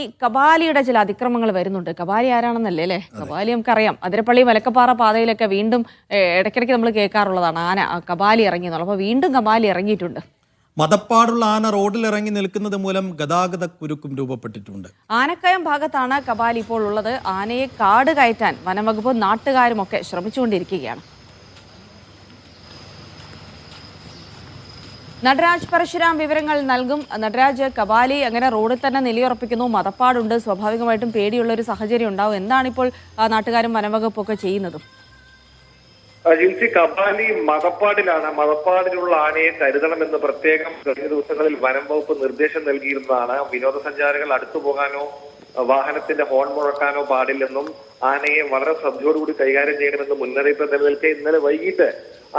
ഈ കബാലിയുടെ ചില അതിക്രമങ്ങൾ വരുന്നുണ്ട്. കബാലി ആരാണെന്നല്ലേ അല്ലേ? കബാലി നമുക്കറിയാം. അതിരപ്പള്ളി മലക്കപ്പാറ പാതയിലൊക്കെ വീണ്ടും ഇടയ്ക്കിടയ്ക്ക് നമ്മൾ കേൾക്കാറുള്ളതാണ് ആന കബാലി ഇറങ്ങിയെന്നുള്ളത് അപ്പോൾ വീണ്ടും കബാലി ഇറങ്ങിയിട്ടുണ്ട്. മതപ്പാടുള്ള ആന റോഡിൽ ഇറങ്ങി നിൽക്കുന്നത് മൂലം ഗതാഗത കുരുക്കും രൂപപ്പെട്ടിട്ടുണ്ട്. ആനക്കയം ഭാഗത്താണ് കബാലി ഇപ്പോൾ ഉള്ളത്. ആനയെ കാട് കയറ്റാൻ വനംവകുപ്പ് നാട്ടുകാരും ഒക്കെ ശ്രമിച്ചുകൊണ്ടിരിക്കുകയാണ്. നടരാജ് പരശുരാം വിവരങ്ങൾ നൽകും. നടരാജ് കബാലി അങ്ങനെ റോഡിൽ തന്നെ നിലയുറപ്പിക്കുന്നു. മതപ്പാടുണ്ട്. സ്വാഭാവികമായിട്ടും പേടിയുള്ള ഒരു സാഹചര്യം ഉണ്ടാവും. എന്താണ് ഇപ്പോൾ നാട്ടുകാരും വനംവകുപ്പൊക്കെ ചെയ്യുന്നതും? ജിൻസി കബാലി മതപ്പാടിലാണ്. മതപ്പാടിലുള്ള ആനയെ കരുതണമെന്ന് പ്രത്യേകം കഴിഞ്ഞ ദിവസങ്ങളിൽ വനം വകുപ്പ് നിർദ്ദേശം നൽകിയിരുന്നതാണ്. വിനോദസഞ്ചാരികൾ അടുത്തു പോകാനോ വാഹനത്തിന്റെ ഹോൺ മുഴക്കാനോ പാടില്ലെന്നും ആനയെ വളരെ ശ്രദ്ധയോടുകൂടി കൈകാര്യം ചെയ്യണമെന്നും മുന്നറിയിപ്പ് നിലനിൽക്കെ ഇന്നലെ വൈകിട്ട്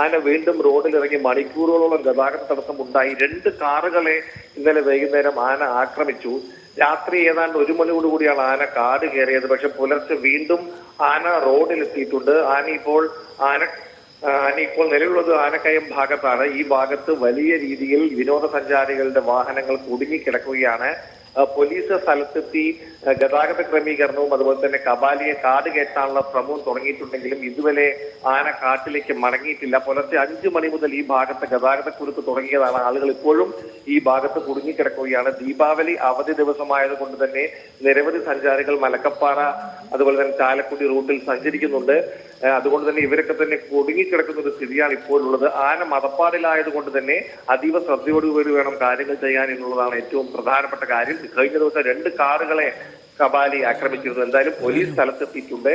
ആന വീണ്ടും റോഡിൽ ഇറങ്ങി മണിക്കൂറുകളോളം ഗതാഗത തടസ്സം ഉണ്ടായി രണ്ട് കാറുകളെ ഇന്നലെ വൈകുന്നേരം ആന ആക്രമിച്ചു. രാത്രി ഏതാണ്ട് ഒരു മണിയോടുകൂടിയാണ് ആന കാട് കയറിയത്. പക്ഷെ പുലർച്ചെ വീണ്ടും ആന റോഡിലെത്തിയിട്ടുണ്ട്. ആന ഇപ്പോൾ ആന ആന ഇപ്പോൾ നിലവിലുള്ളത് ആനക്കയം ഭാഗത്താണ്. ഈ ഭാഗത്ത് വലിയ രീതിയിൽ വിനോദസഞ്ചാരികളുടെ വാഹനങ്ങൾ കുടുങ്ങിക്കിടക്കുകയാണ്. പോലീസ് സ്ഥലത്തെത്തി ഗതാഗത ക്രമീകരണവും അതുപോലെ തന്നെ കബാലിയെ കാട് കയറ്റാനുള്ള ശ്രമവും തുടങ്ങിയിട്ടുണ്ടെങ്കിലും ഇതുവരെ ആന കാട്ടിലേക്ക് മടങ്ങിയിട്ടില്ല. പുലർച്ചെ അഞ്ചു മണി മുതൽ ഈ ഭാഗത്ത് ഗതാഗത കുരുക്ക് തുടങ്ങിയതാണ്. ആളുകൾ ഇപ്പോഴും ഈ ഭാഗത്ത് കുടുങ്ങിക്കിടക്കുകയാണ്. ദീപാവലി അവധി ദിവസമായത് കൊണ്ട് തന്നെ നിരവധി സഞ്ചാരികൾ മലക്കപ്പാറ അതുപോലെ തന്നെ ചാലക്കുടി റൂട്ടിൽ സഞ്ചരിക്കുന്നുണ്ട്. അതുകൊണ്ട് തന്നെ ഇവരൊക്കെ തന്നെ കുടുങ്ങിക്കിടക്കുന്ന ഒരു സ്ഥിതിയാണ് ഇപ്പോഴുള്ളത്. ആന മതപ്പാടിലായത് കൊണ്ട് തന്നെ അതീവ ശ്രദ്ധയോടുകൂടി വേണം കാര്യങ്ങൾ ചെയ്യാൻ എന്നുള്ളതാണ് ഏറ്റവും പ്രധാനപ്പെട്ട കാര്യം. കഴിഞ്ഞ ദിവസം രണ്ട് കാറുകളെ കബാലി ആക്രമിച്ചിരുന്നു. എന്തായാലും പോലീസ് സ്ഥലത്തെത്തിയിട്ടുണ്ട്.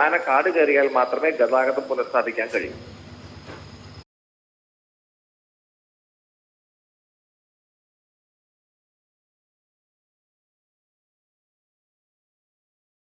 ആന കാട് കയറിയാൽ മാത്രമേ ഗതാഗതം പുനഃസ്ഥാപിക്കാൻ കഴിയൂ.